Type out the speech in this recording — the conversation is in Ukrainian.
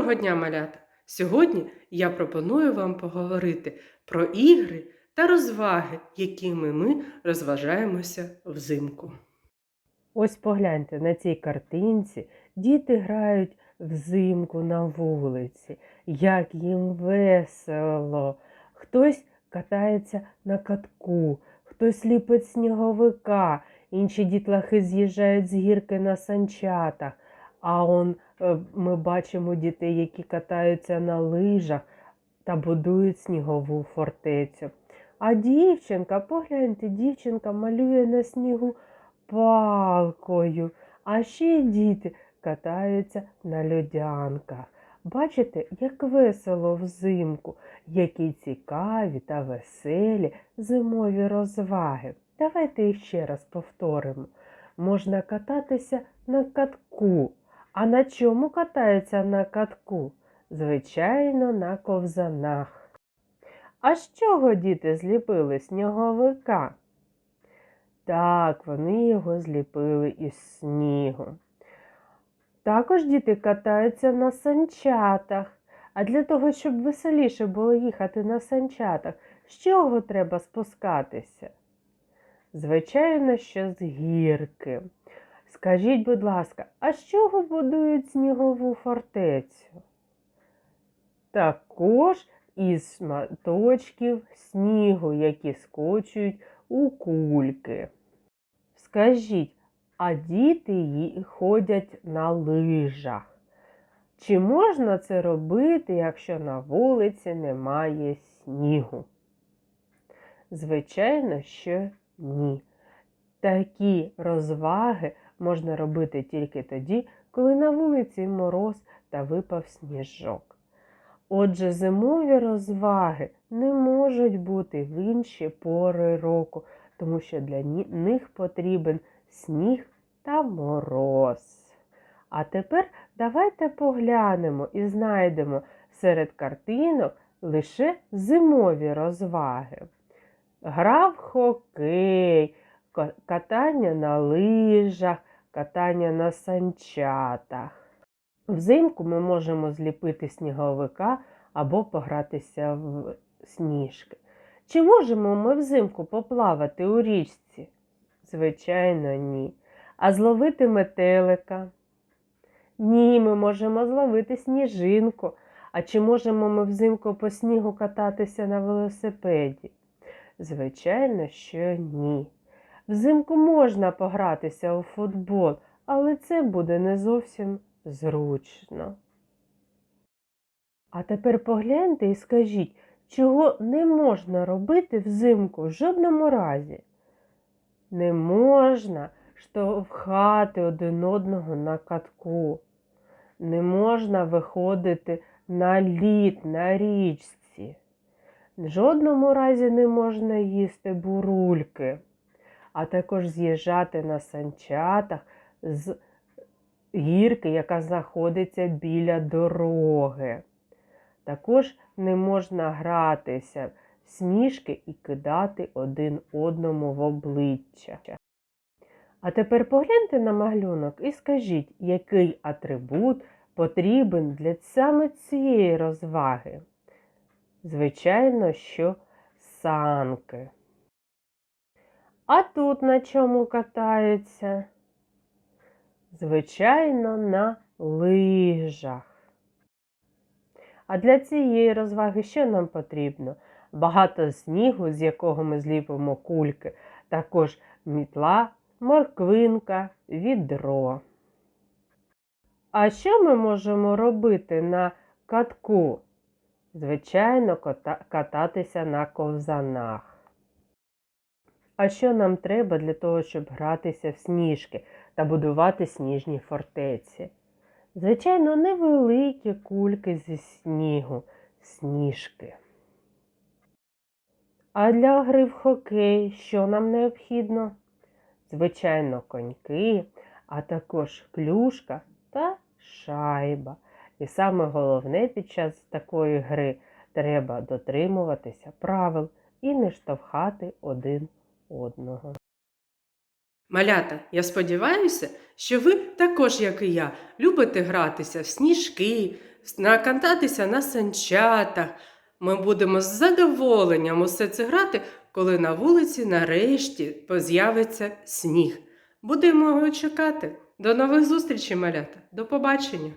Доброго дня, малята! Сьогодні я пропоную вам поговорити про ігри та розваги, якими ми розважаємося взимку. Ось погляньте на цій картинці. Діти грають взимку на вулиці, як їм весело. Хтось катається на катку, хтось ліпить сніговика, інші дітлахи з'їжджають з гірки на санчатах. А он ми бачимо дітей, які катаються на лижах та будують снігову фортецю. А дівчинка, погляньте, дівчинка малює на снігу палкою. А ще діти катаються на льодянках. Бачите, як весело взимку, які цікаві та веселі зимові розваги. Давайте ще раз повторимо. Можна кататися на катку. А на чому катаються на катку? Звичайно, на ковзанах. А з чого діти зліпили сніговика? Так, вони його зліпили із снігу. Також діти катаються на санчатах. А для того, щоб веселіше було їхати на санчатах, з чого треба спускатися? Звичайно, що з гірки. Скажіть, будь ласка, а з чого будують снігову фортецю? Також із шматочків снігу, які скочують у кульки. Скажіть, а діти ї- ходять на лижах? Чи можна це робити, якщо на вулиці немає снігу? Звичайно, що ні. Такі розваги можна робити тільки тоді, коли на вулиці мороз та випав сніжок. Отже, зимові розваги не можуть бути в інші пори року, тому що для них потрібен сніг та мороз. А тепер давайте поглянемо і знайдемо серед картинок лише зимові розваги. Гра хокей, катання на лижах, катання на санчатах. Взимку ми можемо зліпити сніговика або погратися в сніжки. Чи можемо ми взимку поплавати у річці? Звичайно, ні. А зловити метелика? Ні, ми можемо зловити сніжинку. А чи можемо ми взимку по снігу кататися на велосипеді? Звичайно, що ні. Взимку можна погратися у футбол, але це буде не зовсім зручно. А тепер погляньте і скажіть, чого не можна робити взимку в жодному разі? Не можна штовхати один одного на катку. Не можна виходити на лід на річці. В жодному разі не можна їсти бурульки, а також з'їжджати на санчатах з гірки, яка знаходиться біля дороги. Також не можна гратися в сніжки і кидати один одному в обличчя. А тепер погляньте на малюнок і скажіть, який атрибут потрібен для саме цієї розваги. Звичайно, що санки. А тут на чому катаються? Звичайно, на лижах. А для цієї розваги що нам потрібно? Багато снігу, з якого ми зліпимо кульки, також мітла, морквинка, відро. А що ми можемо робити на катку? Звичайно, кататися на ковзанах. А що нам треба для того, щоб гратися в сніжки та будувати сніжні фортеці? Звичайно, невеликі кульки зі снігу, сніжки. А для гри в хокей що нам необхідно? Звичайно, коньки, а також клюшка та шайба. І саме головне під час такої гри треба дотримуватися правил і не штовхати один одного. Малята, я сподіваюся, що ви також, як і я, любите гратися в сніжки накататися на санчатах. Ми будемо з задоволенням усе це грати, коли на вулиці нарешті з'явиться сніг. Будемо його чекати. До нових зустрічей, малята. До побачення!